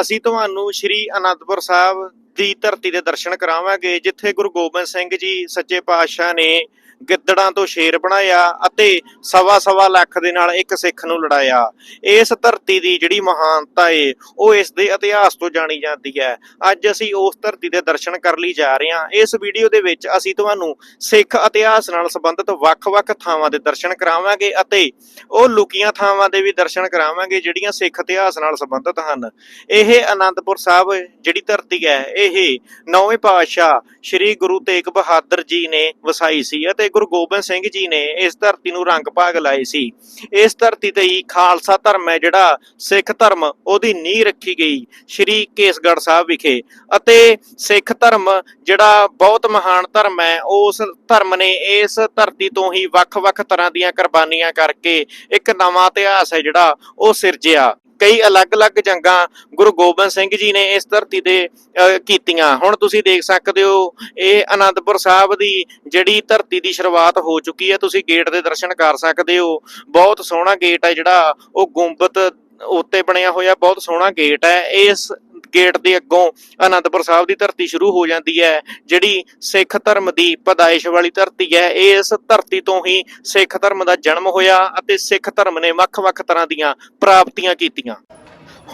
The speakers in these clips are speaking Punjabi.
ਅਸੀਂ ਤੁਹਾਨੂੰ ਸ਼੍ਰੀ ਅਨੰਦਪੁਰ ਸਾਹਿਬ ਦੀ ਧਰਤੀ ਦੇ ਦਰਸ਼ਨ ਕਰਾਵਾਂਗੇ, ਜਿੱਥੇ ਗੁਰੂ ਗੋਬਿੰਦ ਸਿੰਘ ਜੀ ਸੱਚੇ ਪਾਤਸ਼ਾਹ ਨੇ ਗਿੱਦੜਾਂ ਤੋਂ ਸ਼ੇਰ ਬਣਾਇਆ ਅਤੇ ਸਵਾ ਸਵਾ ਲੱਖ ਦੇ ਨਾਲ ਇੱਕ ਸਿੱਖ ਨੂੰ ਲੜਾਇਆ। ਇਸ ਧਰਤੀ ਦੀ ਜਿਹੜੀ ਮਹਾਨਤਾ ਏ, ਉਹ ਇਸ ਦੇ ਇਤਿਹਾਸ ਤੋਂ ਜਾਣੀ ਜਾਂਦੀ ਹੈ। ਅੱਜ ਅਸੀਂ ਉਸ ਧਰਤੀ ਦੇ ਦਰਸ਼ਨ ਕਰ ਲਈ ਜਾ ਰਹੇ ਹਾਂ। ਇਸ ਵੀਡੀਓ ਦੇ ਵਿੱਚ ਅਸੀਂ ਤੁਹਾਨੂੰ ਸਿੱਖ ਇਤਿਹਾਸ ਨਾਲ ਸੰਬੰਧਿਤ ਵੱਖ-ਵੱਖ ਥਾਵਾਂ ਦੇ ਦਰਸ਼ਨ ਕਰਾਵਾਂਗੇ ਅਤੇ ਉਹ ਲੁਕੀਆਂ ਥਾਵਾਂ ਦੇ ਵੀ ਦਰਸ਼ਨ ਕਰਾਵਾਂਗੇ, ਜਿਹੜੀਆਂ ਸਿੱਖ ਇਤਿਹਾਸ ਨਾਲ ਸੰਬੰਧਿਤ ਹਨ। ਇਹ ਆਨੰਦਪੁਰ ਸਾਹਿਬ ਜਿਹੜੀ ਧਰਤੀ ਹੈ, ਇਹ ਨੌਵੇਂ ਪਾਤਸ਼ਾਹ ਸ੍ਰੀ ਗੁਰੂ ਤੇਗ ਬਹਾਦਰ ਜੀ ਨੇ ਵਸਾਈ ਸੀ ਅਤੇ ਗੁਰੂ ਗੋਬਿੰਦ ਸਿੰਘ ਜੀ ਨੇ ਇਸ ਧਰਤੀ ਨੂੰ ਰੰਗ ਭਾਗ ਲਾਏ ਸੀ। ਇਸ ਧਰਤੀ ਤੇ ਹੀ ਖਾਲਸਾ ਧਰਮ ਹੈ, ਜਿਹੜਾ ਸਿੱਖ ਧਰਮ, ਉਹਦੀ ਨੀਂਹ ਰੱਖੀ ਗਈ ਸ੍ਰੀ ਕੇਸਗੜ੍ਹ ਸਾਹਿਬ ਵਿਖੇ। ਅਤੇ ਸਿੱਖ ਧਰਮ, ਜਿਹੜਾ ਬਹੁਤ ਮਹਾਨ ਧਰਮ ਹੈ, ਉਸ ਧਰਮ ਨੇ ਇਸ ਧਰਤੀ ਤੋਂ ਹੀ ਵੱਖ-ਵੱਖ ਤਰ੍ਹਾਂ ਦੀਆਂ ਕੁਰਬਾਨੀਆਂ ਕਰਕੇ ਇੱਕ ਨਵਾਂ ਇਤਿਹਾਸ ਹੈ, ਜਿਹੜਾ ਉਹ ਸਿਰਜਿਆ। ਕਈ ਅਲੱਗ-ਅਲੱਗ ਜੰਗਾਂ ਗੁਰੂ ਗੋਬਿੰਦ ਸਿੰਘ ਜੀ ਨੇ ਇਸ ਧਰਤੀ ਤੇ ਅਹ, ਕੀਤੀਆਂ। ਹੁਣ ਤੁਸੀਂ ਦੇਖ ਸਕਦੇ ਹੋ ਇਹ ਆਨੰਦਪੁਰ ਸਾਹਿਬ ਦੀ ਜਿਹੜੀ ਧਰਤੀ ਦੀ ਸ਼ੁਰੂਆਤ ਹੋ ਚੁੱਕੀ ਹੈ। ਤੁਸੀਂ ਗੇਟ ਦੇ ਦਰਸ਼ਨ ਕਰ ਸਕਦੇ ਹੋ। ਬਹੁਤ ਸੋਹਣਾ ਗੇਟ ਹੈ ਜਿਹੜਾ ਉਹ ਗੁੰਬਦ ਉੱਤੇ ਬਣਿਆ ਹੋਇਆ ਬਹੁਤ ਸੋਹਣਾ ਗੇਟ ਹੈ। ਇਸ ਗੇਟ ਦੇ ਅੱਗੋਂ ਅਨੰਦਪੁਰ ਸਾਹਿਬ ਦੀ ਧਰਤੀ ਸ਼ੁਰੂ ਹੋ ਜਾਂਦੀ ਹੈ, ਜਿਹੜੀ ਸਿੱਖ ਧਰਮ ਦੀ ਪਦਾਇਸ਼ ਵਾਲੀ ਧਰਤੀ ਹੈ ਇਸ ਧਰਤੀ ਤੋਂ ਹੀ ਸਿੱਖ ਧਰਮ ਦਾ ਜਨਮ ਹੋਇਆ ਅਤੇ ਸਿੱਖ ਧਰਮ ਨੇ ਵੱਖ-ਵੱਖ ਤਰ੍ਹਾਂ ਦੀਆਂ ਪ੍ਰਾਪਤੀਆਂ ਕੀਤੀਆਂ।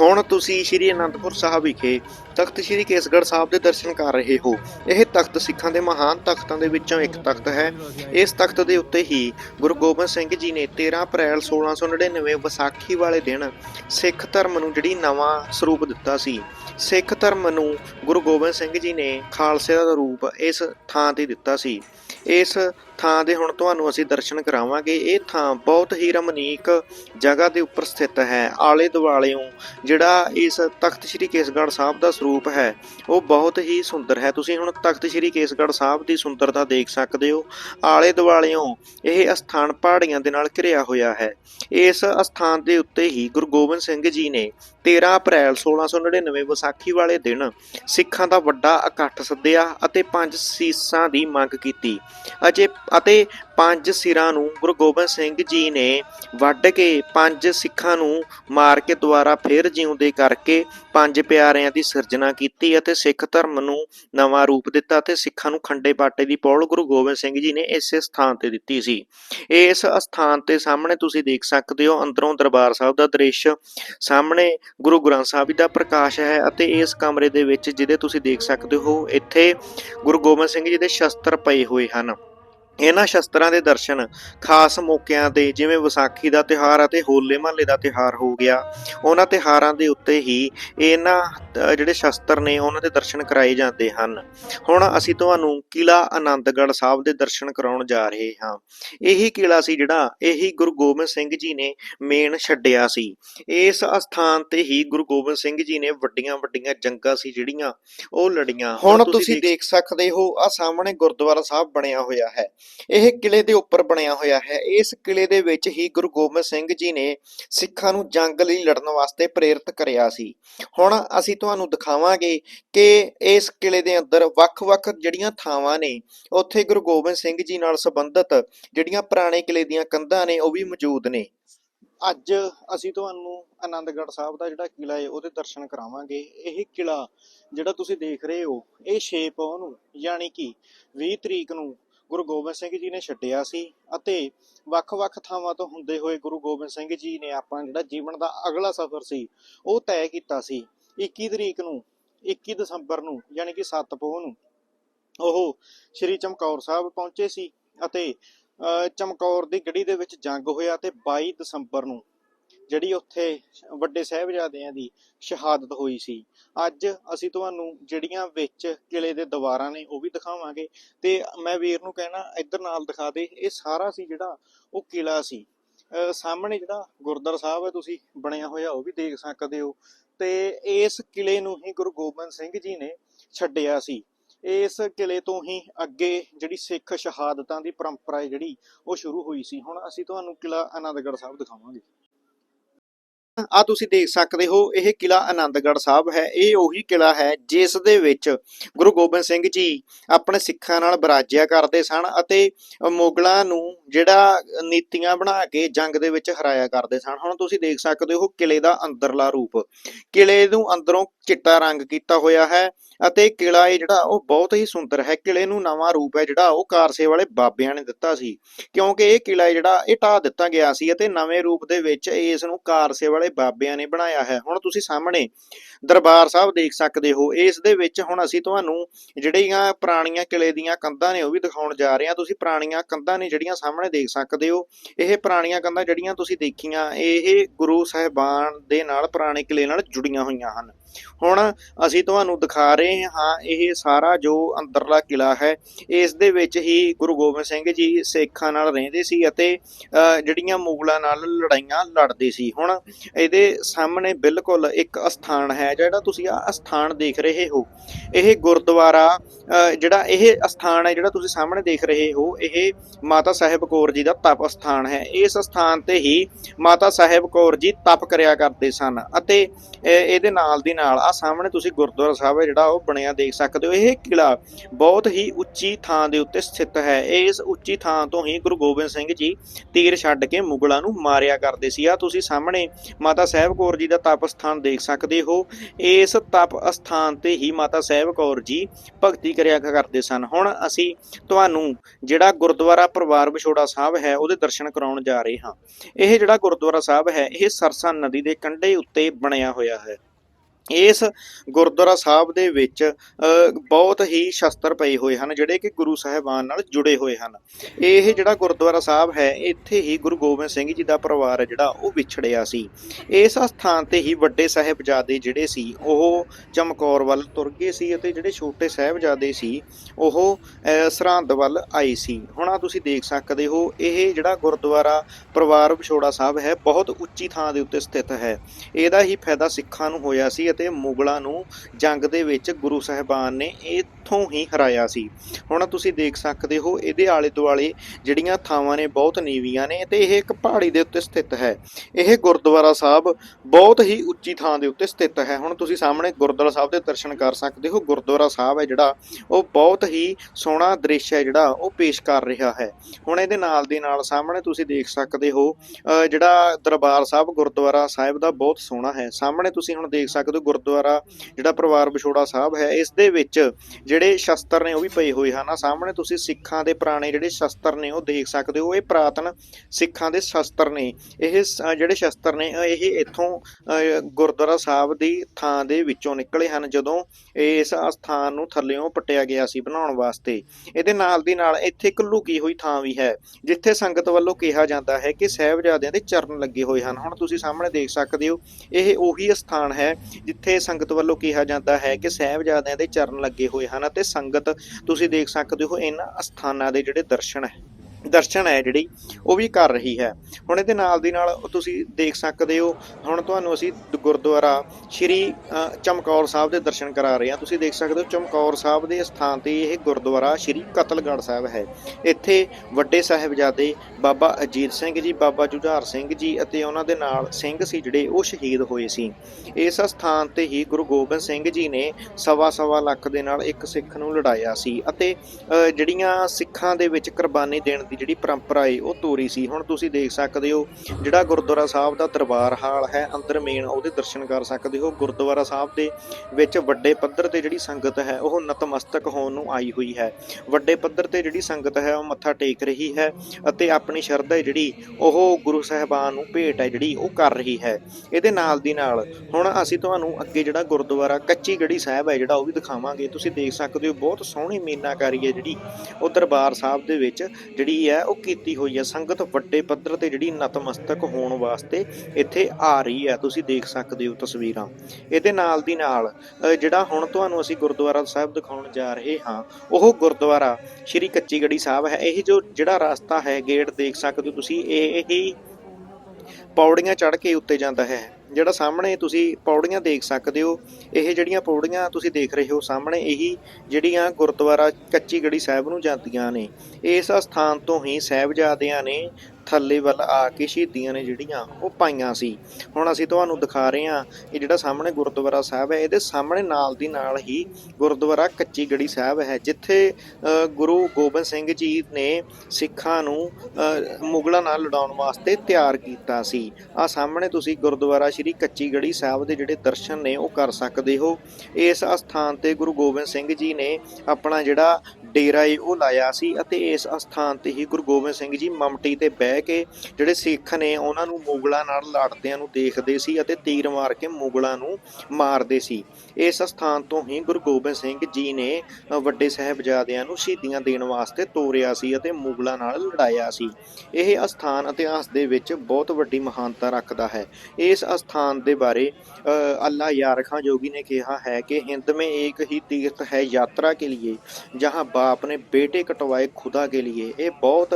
ਹੁਣ ਤੁਸੀਂ ਸ਼੍ਰੀ ਅਨੰਦਪੁਰ ਸਾਹਿਬ ਵਿਖੇ ਤਖਤ ਸ਼੍ਰੀ ਕੇਸਗੜ੍ਹ ਸਾਹਿਬ ਦੇ ਦਰਸ਼ਨ ਕਰ ਰਹੇ ਹੋ। ਇਹ ਤਖਤ ਸਿੱਖਾਂ ਦੇ ਮਹਾਨ ਤਖਤਾਂ ਦੇ ਵਿੱਚੋਂ ਇੱਕ ਤਖਤ ਹੈ। ਇਸ ਤਖਤ ਦੇ ਉੱਤੇ ਹੀ ਗੁਰੂ ਗੋਬਿੰਦ ਸਿੰਘ ਜੀ ਨੇ 13 ਅਪ੍ਰੈਲ 1699 ਵਿਸਾਖੀ ਵਾਲੇ ਦਿਨ ਸਿੱਖ ਧਰਮ ਨੂੰ ਜਿਹੜੀ ਨਵਾਂ ਸਰੂਪ ਦਿੱਤਾ ਸੀ। ਸਿੱਖ ਧਰਮ ਨੂੰ ਗੁਰੂ ਗੋਬਿੰਦ ਸਿੰਘ ਜੀ ਨੇ ਖਾਲਸੇ ਦਾ ਰੂਪ ਇਸ ਥਾਂ ਤੇ ਦਿੱਤਾ ਸੀ। ਇਸ ਥਾਂ ਦੇ ਹੁਣ ਤੁਹਾਨੂੰ ਅਸੀਂ ਦਰਸ਼ਨ ਕਰਾਵਾਂਗੇ। ਇਹ ਥਾਂ ਬਹੁਤ ਹੀ ਰਮਨੀਕ ਜਗ੍ਹਾ ਦੇ ਉੱਪਰ ਸਥਿਤ ਹੈ। ਆਲੇ ਦੁਆਲਿਓਂ ਜਿਹੜਾ ਇਸ ਤਖਤ ਸ੍ਰੀ ਕੇਸਗੜ੍ਹ ਸਾਹਿਬ ਦਾ ਸਰੂਪ ਹੈ, ਉਹ ਬਹੁਤ ਹੀ ਸੁੰਦਰ ਹੈ। ਤੁਸੀਂ ਹੁਣ ਤਖਤ ਸ੍ਰੀ ਕੇਸਗੜ੍ਹ ਸਾਹਿਬ ਦੀ ਸੁੰਦਰਤਾ ਦੇਖ ਸਕਦੇ ਹੋ। ਆਲੇ ਦੁਆਲਿਓਂ ਇਹ ਅਸਥਾਨ ਪਹਾੜੀਆਂ ਦੇ ਨਾਲ ਘਿਰਿਆ ਹੋਇਆ ਹੈ। ਇਸ ਅਸਥਾਨ ਦੇ ਉੱਤੇ ਹੀ ਗੁਰੂ ਗੋਬਿੰਦ ਸਿੰਘ ਜੀ ਨੇ 13 ਅਪ੍ਰੈਲ 1699 ਵਿਸਾਖੀ ਵਾਲੇ ਦਿਨ ਸਿੱਖਾਂ ਦਾ ਵੱਡਾ ਇਕੱਠ ਸੱਦਿਆ ਅਤੇ ਪੰਜ ਸੀਸਾਂ ਦੀ ਮੰਗ ਕੀਤੀ। ਅਜੇ ਅਤੇ ਪੰਜ ਸਿਰਾਂ ਨੂੰ ਗੁਰੂ ਗੋਬਿੰਦ ਸਿੰਘ ਜੀ ਨੇ ਵੱਢ ਕੇ ਪੰਜ ਸਿੱਖਾਂ ਨੂੰ ਮਾਰ ਕੇ ਦੁਬਾਰਾ ਫਿਰ ਜਿਉਂਦੇ ਕਰਕੇ ਪੰਜ ਪਿਆਰਿਆਂ ਦੀ ਸਿਰਜਣਾ ਕੀਤੀ ਅਤੇ ਸਿੱਖ ਧਰਮ ਨੂੰ ਨਵਾਂ ਰੂਪ ਦਿੱਤਾ ਅਤੇ ਸਿੱਖਾਂ ਨੂੰ ਖੰਡੇ ਬਾਟੇ ਦੀ ਪੌਲ ਗੁਰੂ ਗੋਬਿੰਦ ਸਿੰਘ ਜੀ ਨੇ ਇਸੇ ਸਥਾਨ ਤੇ ਦਿੱਤੀ ਸੀ। ਇਸ ਸਥਾਨ ਤੇ ਸਾਹਮਣੇ ਤੁਸੀਂ ਦੇਖ ਸਕਦੇ ਹੋ ਅੰਦਰੋਂ ਦਰਬਾਰ ਸਾਹਿਬ ਦਾ ਦ੍ਰਿਸ਼, ਸਾਹਮਣੇ ਗੁਰੂ ਗ੍ਰੰਥ ਸਾਹਿਬ ਜੀ ਦਾ ਪ੍ਰਕਾਸ਼ ਹੈ ਅਤੇ ਇਸ ਕਮਰੇ ਦੇ ਵਿੱਚ ਜਿਹਦੇ ਤੁਸੀਂ ਦੇਖ ਸਕਦੇ ਹੋ, ਇੱਥੇ ਗੁਰੂ ਗੋਬਿੰਦ ਸਿੰਘ ਜੀ ਦੇ ਸ਼ਸਤਰ ਪਏ ਹੋਏ ਹਨ। ਇਹਨਾਂ ਸ਼ਸਤਰਾਂ ਦੇ ਦਰਸ਼ਨ ਖਾਸ ਮੌਕਿਆਂ ਤੇ ਜਿਵੇਂ ਵਿਸਾਖੀ ਦਾ ਤਿਉਹਾਰ ਅਤੇ ਹੋਲੇ ਮਹੱਲੇ ਦਾ ਤਿਉਹਾਰ ਹੋ ਗਿਆ ਉਹਨਾਂ ਤਿਉਹਾਰਾਂ ਦੇ ਉੱਤੇ ਹੀ ਇਹਨਾਂ ਜਿਹੜੇ ਸ਼ਸਤਰ ਨੇ ਉਹਨਾਂ ਦੇ ਦਰਸ਼ਨ ਕਰਾਏ ਜਾਂਦੇ ਹਨ। ਹੁਣ ਅਸੀਂ ਤੁਹਾਨੂੰ ਕਿਲਾ ਆਨੰਦਗੜ੍ਹ ਸਾਹਿਬ ਦੇ ਦਰਸ਼ਨ ਕਰਾਉਣ ਜਾ ਰਹੇ ਹਾਂ। ਇਹੀ ਕਿਲਾ ਸੀ ਜਿਹੜਾ ਇਹੀ ਗੁਰੂ ਗੋਬਿੰਦ ਸਿੰਘ ਜੀ ਨੇ ਮੇਨ ਛੱਡਿਆ ਸੀ। ਇਸ ਅਸਥਾਨ ਤੇ ਹੀ ਗੁਰੂ ਗੋਬਿੰਦ ਸਿੰਘ ਜੀ ਨੇ ਵੱਡੀਆਂ ਵੱਡੀਆਂ ਜੰਗਾਂ ਸੀ ਜਿਹੜੀਆਂ ਉਹ ਲੜੀਆਂ। ਹੁਣ ਤੁਸੀਂ ਦੇਖ ਸਕਦੇ ਹੋ ਆ ਸਾਹਮਣੇ ਗੁਰਦੁਆਰਾ ਸਾਹਿਬ ਬਣਿਆ ਹੋਇਆ ਹੈ। ਇਹ ਕਿਲੇ ਦੇ ਉੱਪਰ ਬਣਿਆ ਹੋਇਆ ਹੈ। ਇਸ ਕਿਲੇ ਦੇ ਵਿੱਚ ਹੀ ਗੁਰੂ ਗੋਬਿੰਦ ਸਿੰਘ ਜੀ ਨੇ ਸਿੱਖਾਂ ਨੂੰ ਜੰਗ ਲਈ ਲੜਨ ਵਾਸਤੇ ਪ੍ਰੇਰਿਤ ਕਰਿਆ ਸੀ। ਹੁਣ ਅਸੀਂ ਤੁਹਾਨੂੰ ਦਿਖਾਵਾਂਗੇ ਕਿ ਇਸ ਕਿਲੇ ਦੇ ਅੰਦਰ ਵੱਖ-ਵੱਖ ਜਿਹੜੀਆਂ ਥਾਵਾਂ ਨੇ, ਉੱਥੇ ਗੁਰੂ ਗੋਬਿੰਦ ਸਿੰਘ ਜੀ ਨਾਲ ਸੰਬੰਧਿਤ ਜਿਹੜੀਆਂ ਪੁਰਾਣੇ ਕਿਲੇ ਦੀਆਂ ਕੰਧਾਂ ਨੇ, ਉਹ ਵੀ ਮੌਜੂਦ ਨੇ। ਅੱਜ ਅਸੀਂ ਤੁਹਾਨੂੰ ਆਨੰਦਗੜ੍ਹ ਸਾਹਿਬ ਦਾ ਜਿਹੜਾ ਕਿਲਾ ਹੈ, ਉਹਦੇ ਦਰਸ਼ਨ ਕਰਾਵਾਂਗੇ। ਇਹ ਕਿਲਾ ਜਿਹੜਾ ਤੁਸੀਂ ਦੇਖ ਰਹੇ ਹੋ, ਇਹ ਸ਼ੇਪ ਉਹਨੂੰ ਯਾਨੀ ਕਿ 20 ਤਰੀਕ ਨੂੰ ਗੁਰੂ ਗੋਬਿੰਦ ਸਿੰਘ ਜੀ ਨੇ ਛੱਡਿਆ ਸੀ ਅਤੇ ਵੱਖ-ਵੱਖ ਥਾਵਾਂ ਤੋਂ ਹੁੰਦੇ ਹੋਏ ਗੁਰੂ ਗੋਬਿੰਦ ਸਿੰਘ ਜੀ ਨੇ ਆਪਣਾ ਜਿਹੜਾ ਜੀਵਨ ਦਾ ਅਗਲਾ ਸਫ਼ਰ ਸੀ ਉਹ ਤੈਅ ਕੀਤਾ ਸੀ। 21 ਤਰੀਕ ਨੂੰ 21 ਦਸੰਬਰ ਨੂੰ ਯਾਨੀ ਕਿ 7 ਪੋਹ ਨੂੰ ਉਹ ਸ਼੍ਰੀ ਚਮਕੌਰ ਸਾਹਿਬ ਪਹੁੰਚੇ ਸੀ ਅਤੇ ਅਹ, ਚਮਕੌਰ ਦੀ ਗੜੀ ਦੇ ਵਿੱਚ ਜੰਗ ਹੋਇਆ ਤੇ 22 ਦਸੰਬਰ ਨੂੰ ਜਿਹੜੀ ਉੱਥੇ ਵੱਡੇ ਸਾਹਿਬਜ਼ਾਦਿਆਂ ਦੀ ਸ਼ਹਾਦਤ ਹੋਈ ਸੀ। ਅੱਜ ਅਸੀਂ ਤੁਹਾਨੂੰ ਜਿਹੜੀਆਂ ਵਿੱਚ ਕਿਲੇ ਦੇ ਦੀਵਾਰਾਂ ਨੇ ਉਹ ਵੀ ਦਿਖਾਵਾਂਗੇ ਤੇ ਮੈਂ ਵੀਰ ਨੂੰ ਕਹਿਣਾ, ਇੱਧਰ ਨਾਲ ਦਿਖਾ ਦੇ, ਇਹ ਸਾਰਾ ਸੀ ਜਿਹੜਾ ਉਹ ਕਿਲਾ ਸੀ। ਸਾਹਮਣੇ ਜਿਹੜਾ ਗੁਰਦੁਆਰਾ ਸਾਹਿਬ ਹੈ, ਤੁਸੀਂ ਬਣਿਆ ਹੋਇਆ ਉਹ ਵੀ ਦੇਖ ਸਕਦੇ ਹੋ। ਤੇ ਇਸ ਕਿਲੇ ਨੂੰ ਹੀ ਗੁਰੂ ਗੋਬਿੰਦ ਸਿੰਘ ਜੀ ਨੇ ਛੱਡਿਆ ਸੀ। ਇਸ ਕਿਲੇ ਤੋਂ ਹੀ ਅੱਗੇ ਜਿਹੜੀ ਸਿੱਖ ਸ਼ਹਾਦਤਾਂ ਦੀ ਪਰੰਪਰਾ ਹੈ ਜਿਹੜੀ, ਉਹ ਸ਼ੁਰੂ ਹੋਈ ਸੀ। ਹੁਣ ਅਸੀਂ ਤੁਹਾਨੂੰ ਕਿਲਾ ਆਨੰਦਗੜ੍ਹ ਸਾਹਿਬ ਦਿਖਾਵਾਂਗੇ। ਆ ਤੁਸੀਂ ਦੇਖ ਸਕਦੇ ਹੋ, ਇਹ ਕਿਲਾ ਆਨੰਦਗੜ੍ਹ ਸਾਹਿਬ ਹੈ। ਇਹ ਉਹੀ ਕਿਲਾ ਹੈ ਜਿਸ ਦੇ ਵਿੱਚ ਗੁਰੂ ਗੋਬਿੰਦ ਸਿੰਘ ਜੀ ਆਪਣੇ ਸਿੱਖਾਂ ਨਾਲ ਬਰਾਜਿਆ ਕਰਦੇ ਸਨ ਅਤੇ ਮੁਗਲਾਂ ਨੂੰ ਜਿਹੜਾ ਨੀਤੀਆਂ ਬਣਾ ਕੇ ਜੰਗ ਦੇ ਵਿੱਚ ਹਰਾਇਆ ਕਰਦੇ ਸਨ। ਹੁਣ ਤੁਸੀਂ ਦੇਖ ਸਕਦੇ ਹੋ ਕਿਲੇ ਦਾ ਅੰਦਰਲਾ ਰੂਪ। ਕਿਲੇ ਨੂੰ ਅੰਦਰੋਂ ਚਿੱਟਾ ਰੰਗ ਕੀਤਾ ਹੋਇਆ ਹੈ ਅਤੇ ਕਿਲਾ ਇਹ ਜਿਹੜਾ ਉਹ ਬਹੁਤ ਹੀ ਸੁੰਦਰ ਹੈ ਕਿਲੇ ਨੂੰ ਨਵਾਂ ਰੂਪ ਹੈ ਜਿਹੜਾ ਉਹ ਕਾਰਸੇ ਵਾਲੇ ਬਾਬਿਆਂ ਨੇ ਦਿੱਤਾ ਸੀ, ਕਿਉਂਕਿ ਇਹ ਕਿਲਾ ਜਿਹੜਾ ਇਹ ਢਾਹ ਦਿੱਤਾ ਗਿਆ ਸੀ ਅਤੇ ਨਵੇਂ ਰੂਪ ਦੇ ਵਿੱਚ ਇਸ ਨੂੰ ਕਾਰਸੇ ਵਾਲੇ ਬਾਬਿਆਂ ਨੇ ਬਣਾਇਆ ਹੈ। ਹੁਣ ਤੁਸੀਂ ਸਾਹਮਣੇ ਦਰਬਾਰ ਸਾਹਿਬ ਦੇਖ ਸਕਦੇ ਹੋ, ਇਸ ਦੇ ਵਿੱਚ ਹੁਣ ਅਸੀਂ ਤੁਹਾਨੂੰ ਜਿਹੜੀਆਂ ਪੁਰਾਣੀਆਂ ਕਿਲੇ ਦੀਆਂ ਕੰਧਾਂ ਨੇ ਉਹ ਵੀ ਦਿਖਾਉਣ ਜਾ ਰਹੇ ਹਾਂ। ਤੁਸੀਂ ਪੁਰਾਣੀਆਂ ਕੰਧਾਂ ਨੇ ਜਿਹੜੀਆਂ ਸਾਹਮਣੇ ਦੇਖ ਸਕਦੇ ਹੋ, ਇਹ ਪੁਰਾਣੀਆਂ ਕੰਧਾਂ ਜਿਹੜੀਆਂ ਤੁਸੀਂ ਦੇਖੀਆਂ, ਇਹ ਗੁਰੂ ਸਾਹਿਬਾਨ ਦੇ ਨਾਲ ਪੁਰਾਣੇ ਕਿਲੇ ਨਾਲ ਜੁੜੀਆਂ ਹੋਈਆਂ ਹਨ। ਹੁਣ ਅਸੀਂ ਤੁਹਾਨੂੰ ਦਿਖਾ ਰਹੇ ਹਾਂ ਇਹ ਸਾਰਾ ਜੋ ਅੰਦਰਲਾ ਕਿਲਾ ਹੈ ਇਸ ਦੇ ਵਿੱਚ ਹੀ ਗੁਰੂ ਗੋਬਿੰਦ ਸਿੰਘ ਜੀ ਸਿੱਖਾਂ ਨਾਲ ਰਹਿੰਦੇ ਸੀ ਅਤੇ ਅ, ਜਿਹੜੀਆਂ ਮੁਗਲਾਂ ਨਾਲ ਲੜਾਈਆਂ ਲੜਦੇ ਸੀ। ਹੁਣ ਇਹਦੇ ਸਾਹਮਣੇ ਬਿਲਕੁਲ ਇੱਕ ਅਸਥਾਨ ਹੈ ਜਿਹੜਾ ਤੁਸੀਂ ਆ ਅਸਥਾਨ ਦੇਖ ਰਹੇ ਹੋ। ਇਹ ਗੁਰਦੁਆਰਾ ਅ, ਜਿਹੜਾ ਇਹ ਅਸਥਾਨ ਹੈ ਜਿਹੜਾ ਤੁਸੀਂ ਸਾਹਮਣੇ ਦੇਖ ਰਹੇ ਹੋ ਇਹ ਮਾਤਾ ਸਾਹਿਬ ਕੌਰ ਜੀ ਦਾ ਤਪ ਅਸਥਾਨ ਹੈ। ਇਸ ਅਸਥਾਨ ਤੇ ਹੀ ਮਾਤਾ ਸਾਹਿਬ ਕੌਰ ਜੀ ਤਪ ਕਰਿਆ ਕਰਦੇ ਸਨ ਅਤੇ ਅ, ਇਹਦੇ ਨਾਲ ਦੀ ਨਾਲ ਨਾਲ। ਆ ਸਾਹਮਣੇ ਤੁਸੀਂ ਗੁਰਦੁਆਰਾ ਸਾਹਿਬ ਹੈ ਜਿਹੜਾ ਉਹ ਬਣਿਆ ਦੇਖ ਸਕਦੇ ਹੋ। ਇਹ ਕਿਲਾ ਬਹੁਤ ਹੀ ਉੱਚੀ ਥਾਂ ਦੇ ਉੱਤੇ ਸਥਿਤ ਹੈ। ਇਸ ਉੱਚੀ ਥਾਂ ਤੋਂ ਹੀ ਗੁਰੂ ਗੋਬਿੰਦ ਸਿੰਘ ਜੀ ਤੀਰ ਛੱਡ ਕੇ ਮੁਗਲਾਂ ਨੂੰ ਮਾਰਿਆ ਕਰਦੇ ਸੀ। ਆ ਤੁਸੀਂ ਸਾਹਮਣੇ ਮਾਤਾ ਸਾਹਿਬ ਕੌਰ ਜੀ ਦਾ ਤਪ ਸਥਾਨ ਦੇਖ ਸਕਦੇ ਹੋ। ਇਸ ਤਪ ਅਸਥਾਨ ਤੇ ਹੀ ਮਾਤਾ ਸਾਹਿਬ ਕੌਰ ਜੀ ਭਗਤੀ ਕਰਿਆ ਕਰਦੇ ਸਨ। ਹੁਣ ਅਸੀਂ ਤੁਹਾਨੂੰ ਜਿਹੜਾ ਗੁਰਦੁਆਰਾ ਪਰਿਵਾਰ ਵਿਛੋੜਾ ਸਾਹਿਬ ਹੈ, ਉਹਦੇ ਦਰਸ਼ਨ ਕਰਾਉਣ ਜਾ ਰਹੇ ਹਾਂ। ਇਹ ਜਿਹੜਾ ਗੁਰਦੁਆਰਾ ਸਾਹਿਬ ਹੈ, ਇਹ ਸਰਸਾ ਨਦੀ ਦੇ ਕੰਢੇ ਉੱਤੇ ਬਣਿਆ ਹੋਇਆ ਹੈ। ਇਸ ਗੁਰਦੁਆਰਾ ਸਾਹਿਬ ਦੇ ਵਿੱਚ ਬਹੁਤ ਹੀ ਸ਼ਸਤਰ ਪਏ ਹੋਏ ਹਨ, ਜਿਹੜੇ ਕਿ ਗੁਰੂ ਸਾਹਿਬਾਨ ਨਾਲ ਜੁੜੇ ਹੋਏ ਹਨ। ਇਹ ਜਿਹੜਾ ਗੁਰਦੁਆਰਾ ਸਾਹਿਬ ਹੈ, ਇੱਥੇ ਹੀ ਗੁਰੂ ਗੋਬਿੰਦ ਸਿੰਘ ਜੀ ਦਾ ਪਰਿਵਾਰ ਹੈ ਜਿਹੜਾ, ਉਹ ਵਿਛੜਿਆ ਸੀ। ਇਸ ਸਥਾਨ ਤੇ ਹੀ ਵੱਡੇ ਸਾਹਿਬਜ਼ਾਦੇ ਜਿਹੜੇ ਸੀ, ਉਹ ਚਮਕੌਰ ਵੱਲ ਤੁਰ ਗਏ ਸੀ ਅਤੇ ਜਿਹੜੇ ਛੋਟੇ ਸਾਹਿਬਜ਼ਾਦੇ ਸੀ, ਉਹ ਸਰਹੰਦ ਵੱਲ ਆਏ ਸੀ। ਹੁਣ ਆ ਤੁਸੀਂ ਦੇਖ ਸਕਦੇ ਹੋ, ਇਹ ਜਿਹੜਾ ਗੁਰਦੁਆਰਾ ਪਰਿਵਾਰ ਵਿਛੋੜਾ ਸਾਹਿਬ ਹੈ, ਬਹੁਤ ਉੱਚੀ ਥਾਂ ਦੇ ਉੱਤੇ ਸਥਿਤ ਹੈ। ਇਹਦਾ ਹੀ ਫਾਇਦਾ ਸਿੱਖਾਂ ਨੂੰ ਹੋਇਆ ਸੀ ਅਤੇ ਮੁਗਲਾਂ ਨੂੰ ਜੰਗ ਦੇ ਵਿੱਚ ਗੁਰੂ ਸਾਹਿਬਾਨ ਨੇ ਇੱਥੋਂ ਹੀ ਹਰਾਇਆ ਸੀ। ਹੁਣ ਤੁਸੀਂ ਦੇਖ ਸਕਦੇ ਹੋ, ਇਹਦੇ ਆਲੇ ਦੁਆਲੇ ਜਿਹੜੀਆਂ ਥਾਵਾਂ ਨੇ ਬਹੁਤ ਨੀਵੀਆਂ ਨੇ ਤੇ ਇਹ ਇੱਕ ਪਹਾੜੀ ਦੇ ਉੱਤੇ ਸਥਿਤ ਹੈ। ਇਹ ਗੁਰਦੁਆਰਾ ਸਾਹਿਬ ਬਹੁਤ ਹੀ ਉੱਚੀ ਥਾਂ ਦੇ ਉੱਤੇ ਸਥਿਤ ਹੈ। ਹੁਣ ਤੁਸੀਂ ਸਾਹਮਣੇ ਗੁਰਦੁਆਰਾ ਸਾਹਿਬ ਦੇ ਦਰਸ਼ਨ ਕਰ ਸਕਦੇ ਹੋ। ਗੁਰਦੁਆਰਾ ਸਾਹਿਬ ਹੈ ਜਿਹੜਾ, ਉਹ ਬਹੁਤ ਹੀ ਸੋਹਣਾ ਦ੍ਰਿਸ਼ ਹੈ ਜਿਹੜਾ, ਉਹ ਪੇਸ਼ ਕਰ ਰਿਹਾ ਹੈ। ਹੁਣ ਇਹਦੇ ਨਾਲ ਦੀ ਨਾਲ ਸਾਹਮਣੇ ਤੁਸੀਂ ਦੇਖ ਸਕਦੇ ਹੋ ਜਿਹੜਾ ਦਰਬਾਰ ਸਾਹਿਬ ਗੁਰਦੁਆਰਾ ਸਾਹਿਬ ਦਾ ਬਹੁਤ ਸੋਹਣਾ ਹੈ। ਸਾਹਮਣੇ ਤੁਸੀਂ ਹੁਣ ਦੇਖ ਸਕਦੇ ਹੋ ਗੁਰਦੁਆਰਾ ਜਿਹੜਾ ਪਰਿਵਾਰ ਵਿਛੋੜਾ ਸਾਹਿਬ ਹੈ, ਇਸ ਦੇ ਵਿੱਚ ਜਿਹੜੇ ਸ਼ਸਤਰ ਨੇ ਉਹ ਵੀ ਪਏ ਹੋਏ ਹਨ। ਆਹ ਸਾਹਮਣੇ ਤੁਸੀਂ ਸਿੱਖਾਂ ਦੇ ਪੁਰਾਣੇ ਜਿਹੜੇ ਸ਼ਸਤਰ ਨੇ ਉਹ ਦੇਖ ਸਕਦੇ ਹੋ, ਇਹ ਪ੍ਰਾਤਨ ਸਿੱਖਾਂ ਦੇ ਸ਼ਸਤਰ ਨੇ। ਇਹ ਜਿਹੜੇ ਸ਼ਸਤਰ ਨੇ ਇਹ ਇੱਥੋਂ ਗੁਰਦੁਆਰਾ ਸਾਹਿਬ ਦੀ ਥਾਂ ਦੇ ਵਿੱਚੋਂ ਨਿਕਲੇ ਹਨ, ਜਦੋਂ ਇਸ ਸਥਾਨ ਨੂੰ ਥੱਲਿਓਂ ਪੱਟਿਆ ਗਿਆ ਸੀ ਬਣਾਉਣ ਵਾਸਤੇ। ਇਹਦੇ ਨਾਲ ਦੀ ਨਾਲ ਇੱਥੇ ਇੱਕ ਲੁਕੀ ਹੋਈ ਥਾਂ ਵੀ ਹੈ, ਜਿੱਥੇ ਸੰਗਤ ਵੱਲੋਂ ਕਿਹਾ ਜਾਂਦਾ ਹੈ ਕਿ ਸਾਹਿਬਜ਼ਾਦਿਆਂ ਦੇ ਚਰਨ ਲੱਗੇ ਹੋਏ ਹਨ। ਹੁਣ ਤੁਸੀਂ ਸਾਹਮਣੇ ਦੇਖ ਸਕਦੇ ਹੋ, ਇਹ ਉਹੀ ਸਥਾਨ ਹੈ ਜਿੱਥੇ ਸੰਗਤ ਵੱਲੋਂ ਕਿਹਾ ਜਾਂਦਾ ਹੈ ਕਿ ਸਾਹਿਬਜ਼ਾਦਿਆਂ ਦੇ ਚਰਨ ਲੱਗੇ ਹੋਏ ਹਨ ਅਤੇ ਸੰਗਤ ਤੁਸੀਂ ਦੇਖ ਸਕਦੇ ਹੋ ਇਹਨਾਂ ਅਸਥਾਨਾਂ ਦੇ ਜਿਹੜੇ ਦਰਸ਼ਨ ਹੈ। ਦਰਸ਼ਨ ਹੈ ਜਿਹੜੀ, ਉਹ ਵੀ ਕਰ ਰਹੀ ਹੈ। ਹੁਣ ਇਹਦੇ ਨਾਲ ਦੀ ਨਾਲ ਤੁਸੀਂ ਦੇਖ ਸਕਦੇ ਹੋ, ਹੁਣ ਤੁਹਾਨੂੰ ਅਸੀਂ ਗੁਰਦੁਆਰਾ ਸ਼੍ਰੀ ਚਮਕੌਰ ਸਾਹਿਬ ਦੇ ਦਰਸ਼ਨ ਕਰਾ ਰਹੇ ਹਾਂ। ਤੁਸੀਂ ਦੇਖ ਸਕਦੇ ਹੋ ਚਮਕੌਰ ਸਾਹਿਬ ਦੇ ਸਥਾਨ ਤੇ ਇਹ ਗੁਰਦੁਆਰਾ ਸ਼੍ਰੀ ਕਤਲਗੜ੍ਹ ਸਾਹਿਬ ਹੈ। ਇੱਥੇ ਵੱਡੇ ਸਾਹਿਬਜ਼ਾਦੇ ਬਾਬਾ ਅਜੀਤ ਸਿੰਘ ਜੀ, ਬਾਬਾ ਜੁਝਾਰ ਸਿੰਘ ਜੀ ਅਤੇ ਉਹਨਾਂ ਦੇ ਨਾਲ ਸਿੰਘ ਸੀ ਜਿਹੜੇ, ਉਹ ਸ਼ਹੀਦ ਹੋਏ ਸੀ। ਇਸ ਸਥਾਨ ਤੇ ਹੀ ਗੁਰੂ ਗੋਬਿੰਦ ਸਿੰਘ ਜੀ ਨੇ ਸਵਾ ਸਵਾ ਲੱਖ ਦੇ ਨਾਲ ਇੱਕ ਸਿੱਖ ਨੂੰ ਲੜਾਇਆ ਸੀ ਅਤੇ ਜਿਹੜੀਆਂ ਸਿੱਖਾਂ ਦੇ ਵਿੱਚ ਕੁਰਬਾਨੀ ਦੇਣ ਦੀ ਜਿਹੜੀ ਪਰੰਪਰਾ ਏ, ਉਹ ਤੋਰੀ ਸੀ। ਹੁਣ ਤੁਸੀਂ ਦੇਖ ਸਕਦੇ ਹੋ, ਜਿਹੜਾ ਗੁਰਦੁਆਰਾ ਸਾਹਿਬ ਦਾ ਦਰਬਾਰ ਹਾਲ ਹੈ, ਅੰਦਰ ਮੇਨ ਉਹਦੇ ਦਰਸ਼ਨ ਕਰ ਸਕਦੇ ਹੋ। ਗੁਰਦੁਆਰਾ ਸਾਹਿਬ ਦੇ ਵਿੱਚ ਵੱਡੇ ਪੱਧਰ ਤੇ ਜਿਹੜੀ ਸੰਗਤ ਹੈ, ਉਹ ਨਤਮਸਤਕ ਹੋਣ ਨੂੰ ਆਈ ਹੋਈ ਹੈ। ਵੱਡੇ ਪੱਧਰ ਤੇ ਜਿਹੜੀ ਸੰਗਤ ਹੈ, ਉਹ ਮੱਥਾ ਟੇਕ ਰਹੀ ਹੈ ਅਤੇ ਆਪਣੀ ਸ਼ਰਧਾ ਜਿਹੜੀ, ਉਹ ਗੁਰੂ ਸਾਹਿਬਾਨ ਨੂੰ ਭੇਟ ਹੈ ਜਿਹੜੀ, ਉਹ ਕਰ ਰਹੀ ਹੈ। ਇਹਦੇ ਨਾਲ ਦੀ ਨਾਲ, ਹੁਣ ਅਸੀਂ ਤੁਹਾਨੂੰ ਅੱਗੇ ਜਿਹੜਾ ਗੁਰਦੁਆਰਾ ਕੱਚੀ ਗੜੀ ਸਾਹਿਬ ਹੈ ਜਿਹੜਾ, ਉਹ ਵੀ ਦਿਖਾਵਾਂਗੇ। ਤੁਸੀਂ ਦੇਖ ਸਕਦੇ ਹੋ, ਬਹੁਤ ਸੋਹਣੀ ਮੀਨਾਕਾਰੀ ਹੈ ਜਿਹੜੀ, ਉਹ ਦਰਬਾਰ ਸਾਹਿਬ ਦੇ ਵਿੱਚ ਜਿਹੜੀ ਹੈ ਉਹ ਕੀਤੀ ਹੋਈ ਹੈ। ਸੰਗਤ ਵੱਡੇ ਪੱਧਰ ਤੇ ਜਿਹੜੀ ਨਤਮਸਤਕ ਹੋਣ ਵਾਸਤੇ ਇੱਥੇ ਆ ਰਹੀ ਹੈ। ਤੁਸੀਂ ਦੇਖ ਸਕਦੇ ਹੋ ਤਸਵੀਰਾਂ। ਇਹਦੇ ਨਾਲ ਦੀ ਨਾਲ ਅ, ਜਿਹੜਾ ਹੁਣ ਤੁਹਾਨੂੰ ਅਸੀਂ ਗੁਰਦੁਆਰਾ ਸਾਹਿਬ ਦਿਖਾਉਣ ਜਾ ਰਹੇ ਹਾਂ ਉਹ ਗੁਰਦੁਆਰਾ ਸ਼੍ਰੀ ਕੱਚੀ ਗੜੀ ਸਾਹਿਬ ਹੈ। ਇਹ ਜੋ ਜਿਹੜਾ ਰਸਤਾ ਹੈ ਗੇਟ ਦੇਖ ਸਕਦੇ ਹੋ ਤੁਸੀਂ ਇਹ ਹੀ ਪੌੜੀਆਂ ਚੜ੍ਹ ਕੇ ਉੱਤੇ ਜਾਂਦਾ ਹੈ। ਜਿਹੜਾ ਸਾਹਮਣੇ ਤੁਸੀਂ ਪੌੜੀਆਂ ਦੇਖ ਸਕਦੇ ਹੋ, ਇਹ ਜਿਹੜੀਆਂ ਪੌੜੀਆਂ ਤੁਸੀਂ ਦੇਖ ਰਹੇ ਹੋ ਸਾਹਮਣੇ, ਇਹੀ ਜਿਹੜੀਆਂ ਗੁਰਦੁਆਰਾ ਕੱਚੀ ਗੜੀ ਸਾਹਿਬ ਨੂੰ ਜਾਂਦੀਆਂ ਨੇ। ਇਸ ਸਥਾਨ ਤੋਂ ਹੀ ਸਾਹਿਬਜ਼ਾਦਿਆਂ ਨੇ ਥੱਲੇ ਵੱਲ ਆ ਕੇ ਸ਼ਹੀਦੀਆਂ ਨੇ ਜਿਹੜੀਆਂ ਉਹ ਪਾਈਆਂ ਸੀ। ਹੁਣ ਅਸੀਂ ਤੁਹਾਨੂੰ ਦਿਖਾ ਰਹੇ ਹਾਂ, ਇਹ ਜਿਹੜਾ ਸਾਹਮਣੇ ਗੁਰਦੁਆਰਾ ਸਾਹਿਬ ਹੈ, ਇਹਦੇ ਸਾਹਮਣੇ ਨਾਲ ਦੀ ਨਾਲ ਹੀ ਗੁਰਦੁਆਰਾ ਕੱਚੀ ਗੜੀ ਸਾਹਿਬ ਹੈ, ਜਿੱਥੇ ਗੁਰੂ ਗੋਬਿੰਦ ਸਿੰਘ ਜੀ ਨੇ ਸਿੱਖਾਂ ਨੂੰ ਮੁਗਲਾਂ ਨਾਲ ਲੜਾਉਣ ਵਾਸਤੇ ਤਿਆਰ ਕੀਤਾ ਸੀ। ਆ ਸਾਹਮਣੇ ਤੁਸੀਂ ਗੁਰਦੁਆਰਾ ਸ਼੍ਰੀ ਕੱਚੀ ਗੜੀ ਸਾਹਿਬ ਦੇ ਜਿਹੜੇ ਦਰਸ਼ਨ ਨੇ, ਉਹ ਕਰ ਸਕਦੇ ਹੋ। ਇਸ ਅਸਥਾਨ ਤੇ ਗੁਰੂ ਗੋਬਿੰਦ ਸਿੰਘ ਜੀ ਨੇ ਆਪਣਾ ਜਿਹੜਾ ਡੇਰਾ ਏ, ਉਹ ਲਾਇਆ ਸੀ ਅਤੇ ਇਸ ਅਸਥਾਨ ਤੇ ਹੀ ਗੁਰੂ ਗੋਬਿੰਦ ਸਿੰਘ ਜੀ ਮਮਟੀ ਤੇ ਬਹਿ ਹੈ ਕਿ ਜਿਹੜੇ ਸਿੱਖ ਨੇ ਉਹਨਾਂ ਨੂੰ ਮੁਗਲਾਂ ਨਾਲ ਲੜਦਿਆਂ ਨੂੰ ਦੇਖਦੇ ਸੀ ਅਤੇ ਤੀਰ ਮਾਰ ਕੇ ਮੁਗਲਾਂ ਨੂੰ ਮਾਰਦੇ ਸੀ। ਇਸ ਸਥਾਨ ਤੋਂ ਹੀ ਗੁਰੂ ਗੋਬਿੰਦ ਸਿੰਘ ਜੀ ਨੇ ਵੱਡੇ ਸਹਿਬਜ਼ਾਦਿਆਂ ਨੂੰ ਸ਼ਹੀਦੀਆਂ ਦੇਣ ਵਾਸਤੇ ਤੋਰਿਆ ਸੀ ਅਤੇ ਮੁਗਲਾਂ ਨਾਲ ਲੜਾਇਆ ਸੀ। ਇਹ ਸਥਾਨ ਇਤਿਹਾਸ ਦੇ ਵਿੱਚ ਬਹੁਤ ਵੱਡੀ ਮਹਾਨਤਾ ਰੱਖਦਾ ਹੈ। ਇਸ ਸਥਾਨ ਦੇ ਬਾਰੇ ਅੱਲਾ ਯਾਰ ਖਾਂ ਜੋਗੀ ਨੇ ਕਿਹਾ ਹੈ ਕਿ ਹਿੰਦ ਮੇ ਇੱਕ ਹੀ ਤੀਰਥ ਹੈ ਯਾਤਰਾ ਕੇ ਲਈ ਜਹਾਂ ਬਾਪ ਨੇ ਬੇਟੇ ਕਟਵਾਏ ਖੁਦਾ ਕੇ ਲਈ ਇਹ ਬਹੁਤ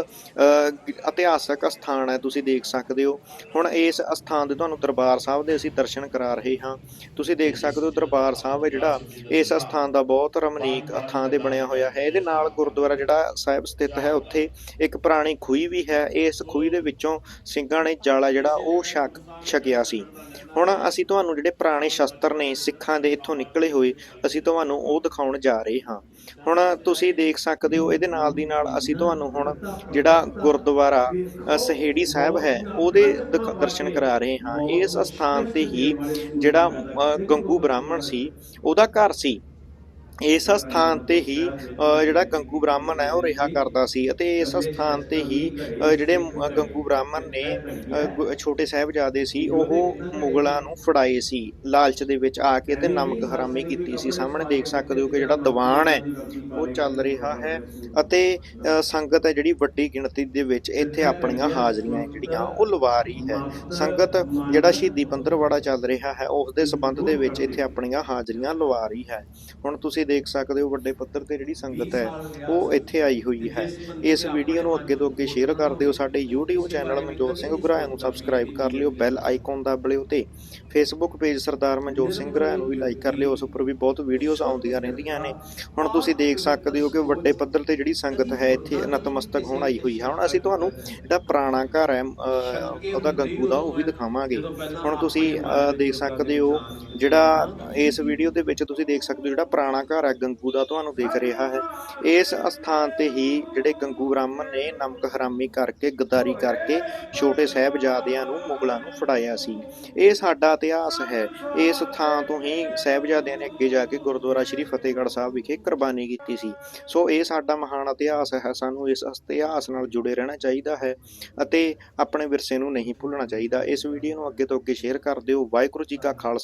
ਇਤਿਹਾਸ ਇਤਿਹਾਸਕ ਸਥਾਨ ਹੈ, ਤੁਸੀਂ ਦੇਖ ਸਕਦੇ ਹੋ। ਹੁਣ ਇਸ ਅਸਥਾਨ ਦੇ ਤੁਹਾਨੂੰ ਦਰਬਾਰ ਸਾਹਿਬ ਦੇ ਅਸੀਂ ਦਰਸ਼ਨ ਕਰਾ ਰਹੇ ਹਾਂ। ਤੁਸੀਂ ਦੇਖ ਸਕਦੇ ਹੋ, ਦਰਬਾਰ ਸਾਹਿਬ ਹੈ ਜਿਹੜਾ, ਇਸ ਅਸਥਾਨ ਦਾ ਬਹੁਤ ਰਮਣੀਕ ਥਾਂ ਦੇ ਬਣਿਆ ਹੋਇਆ ਹੈ। ਇਹਦੇ ਨਾਲ ਗੁਰਦੁਆਰਾ ਜਿਹੜਾ ਸਾਹਿਬ ਸਥਿਤ ਹੈ, ਉੱਥੇ ਇੱਕ ਪੁਰਾਣੀ ਖੂਹੀ ਵੀ ਹੈ। ਇਸ ਖੂਹੀ ਦੇ ਵਿੱਚੋਂ ਸਿੰਘਾਂ ਨੇ ਜਾਲਾ ਜਿਹੜਾ, ਉਹ ਛਕ ਛਕਿਆ ਸੀ। ਹੁਣ ਅਸੀਂ ਤੁਹਾਨੂੰ ਜਿਹੜੇ ਪੁਰਾਣੇ ਸ਼ਸਤਰ ਨੇ, ਸਿੱਖਾਂ ਦੇ ਇੱਥੋਂ ਨਿਕਲੇ ਹੋਏ, ਅਸੀਂ ਤੁਹਾਨੂੰ ਉਹ ਦਿਖਾਉਣ ਜਾ ਰਹੇ ਹਾਂ। ਹੁਣ ਤੁਸੀਂ ਦੇਖ ਸਕਦੇ ਹੋ ਇਹਦੇ ਨਾਲ ਦੀ ਨਾਲ ਅਸੀਂ ਤੁਹਾਨੂੰ ਹੁਣ ਜਿਹੜਾ ਗੁਰਦੁਆਰਾ ਅ, ਸਹੇੜੀ ਸਾਹਿਬ ਹੈ ਉਹਦੇ ਦਰਸ਼ਨ ਕਰਾ ਰਹੇ ਹਾਂ। ਇਸ ਸਥਾਨ ਤੇ ਹੀ ਜਿਹੜਾ ਅ, ਗੰਗੂ ਬ੍ਰਾਹਮਣ ਸੀ ਉਹਦਾ ਘਰ ਸੀ। ਇਸ ਸਥਾਨ ਤੇ ਹੀ ਜਿਹੜਾ ਗੰਗੂ ਬ੍ਰਾਹਮਣ ਹੈ, ਉਹ ਰਿਹਾ ਕਰਦਾ ਸੀ ਅਤੇ ਇਸ ਸਥਾਨ ਤੇ ਹੀ ਜਿਹੜੇ ਮ- ਗੰਗੂ ਬ੍ਰਾਹਮਣ ਨੇ ਛੋਟੇ ਸਾਹਿਬਜ਼ਾਦੇ ਸੀ, ਉਹ ਮੁਗਲਾਂ ਨੂੰ ਫੜਾਏ ਸੀ, ਲਾਲਚ ਦੇ ਵਿੱਚ ਆ ਕੇ ਤੇ ਨਮਕ ਹਰਾਮੀ ਕੀਤੀ ਸੀ। ਸਾਹਮਣੇ ਦੇਖ ਸਕਦੇ ਹੋ ਕਿ ਜਿਹੜਾ ਦੀਵਾਨ ਹੈ, ਉਹ ਚੱਲ ਰਿਹਾ ਹੈ ਅਤੇ ਸੰਗਤ ਹੈ ਜਿਹੜੀ ਵੱਡੀ ਗਿਣਤੀ ਦੇ ਵਿੱਚ ਇੱਥੇ ਆਪਣੀਆਂ ਹਾਜ਼ਰੀਆਂ ਜਿਹੜੀਆਂ, ਉਹ ਲਵਾ ਰਹੀ ਹੈ। ਸੰਗਤ ਜਿਹੜਾ ਸ਼ਹੀਦੀ ਪੰਦਰਵਾੜਾ ਚੱਲ ਰਿਹਾ ਹੈ, ਉਸ ਦੇ ਸਬੰਧ ਦੇ ਵਿੱਚ ਇੱਥੇ ਆਪਣੀਆਂ ਹਾਜ਼ਰੀਆਂ ਲਵਾ ਰਹੀ ਹੈ। ਹੁਣ ਤੁਸੀਂ ਦੇਖ ਸਕਦੇ ਹੋ ਵੱਡੇ ਪੱਧਰ ਤੇ ਜਿਹੜੀ ਸੰਗਤ ਹੈ, ਉਹ ਇੱਥੇ ਆਈ ਹੋਈ ਹੈ। ਇਸ ਵੀਡੀਓ ਨੂੰ ਅੱਗੇ ਤੋਂ ਅੱਗੇ ਸ਼ੇਅਰ ਕਰ ਦਿਓ। ਸਾਡੇ YouTube ਚੈਨਲ ਮਨਜੋਤ ਸਿੰਘ ਗੁਰਾਇਆ ਨੂੰ ਸਬਸਕ੍ਰਾਈਬ ਕਰ ਲਿਓ ਬੈਲ ਆਈਕਨ ਦਬ ਲਿਓ ਤੇ Facebook ਪੇਜ ਸਰਦਾਰ ਮਨਜੋਤ ਸਿੰਘ ਗੁਰਾਇਆ ਨੂੰ ਵੀ ਲਾਈਕ ਕਰ ਲਿਓ। ਉਸ ਉੱਪਰ ਵੀ ਬਹੁਤ ਵੀਡੀਓਜ਼ ਆਉਂਦੀਆਂ ਰਹਿੰਦੀਆਂ ਨੇ। ਹੁਣ ਤੁਸੀਂ ਦੇਖ ਸਕਦੇ ਹੋ ਕਿ ਵੱਡੇ ਪੱਧਰ ਤੇ ਜਿਹੜੀ ਸੰਗਤ ਹੈ, ਇੱਥੇ ਨਤਮਸਤਕ ਹੋਣ ਆਈ ਹੋਈ ਹੈ। ਹੁਣ ਅਸੀਂ ਤੁਹਾਨੂੰ ਜਿਹੜਾ ਪੁਰਾਣਾ ਘਰ ਹੈ ਉਹਦਾ ਗੰਗੂ ਦਾ ਉਹ ਵੀ ਦਿਖਾਵਾਂਗੇ। ਹੁਣ ਤੁਸੀਂ ਦੇਖ ਸਕਦੇ ਹੋ ਜਿਹੜਾ ਇਸ ਵੀਡੀਓ ਦੇ ਵਿੱਚ ਤੁਸੀਂ ਦੇਖ ਸਕਦੇ ਹੋ ਜਿਹੜਾ ਪੁਰਾਣਾ ਘਰ ਹੈ ਗੰਗੂ ਦਾ ਤੁਹਾਨੂੰ ਦਿਖ ਰਿਹਾ ਹੈ। ਇਸ ਅਸਥਾਨ ਤੇ ਹੀ ਜਿਹੜੇ ਗੰਗੂ ਬ੍ਰਾਹਮਣ ਨੇ ਨਮਕ ਹਰਾਮੀ ਕਰਕੇ, ਗਦਾਰੀ ਕਰਕੇ ਛੋਟੇ ਸਾਹਿਬਜ਼ਾਦਿਆਂ ਨੂੰ, ਮੁਗਲਾਂ ਨੂੰ ਫੜਾਇਆ ਸੀ। ਇਹ ਸਾਡਾ ਇਤਿਹਾਸ ਹੈ। ਇਸ ਥਾਂ ਤੋਂ ਹੀ ਸਾਹਿਬਜ਼ਾਦਿਆਂ ਨੇ ਅੱਗੇ ਜਾ ਕੇ ਗੁਰਦੁਆਰਾ ਸ਼੍ਰੀ ਫਤਿਹਗੜ੍ਹ ਸਾਹਿਬ ਵਿਖੇ ਕੁਰਬਾਨੀ ਕੀਤੀ ਸੀ। ਸੋ ਇਹ ਸਾਡਾ ਮਹਾਨ ਇਤਿਹਾਸ ਹੈ। ਸਾਨੂੰ ਇਸ ਇਤਿਹਾਸ ਨਾਲ ਜੁੜੇ ਰਹਿਣਾ ਚਾਹੀਦਾ ਹੈ ਅਤੇ ਆਪਣੇ ਵਿਰਸੇ ਨੂੰ ਨਹੀਂ ਭੁੱਲਣਾ ਚਾਹੀਦਾ। ਇਸ ਵੀਡੀਓ ਨੂੰ ਅੱਗੇ ਤੋਂ ਅੱਗੇ ਸ਼ੇਅਰ ਕਰ ਦਿਓ। ਵਾਹਿਗੁਰੂ ਜੀ ਕਾ ਖਾਲਸਾ।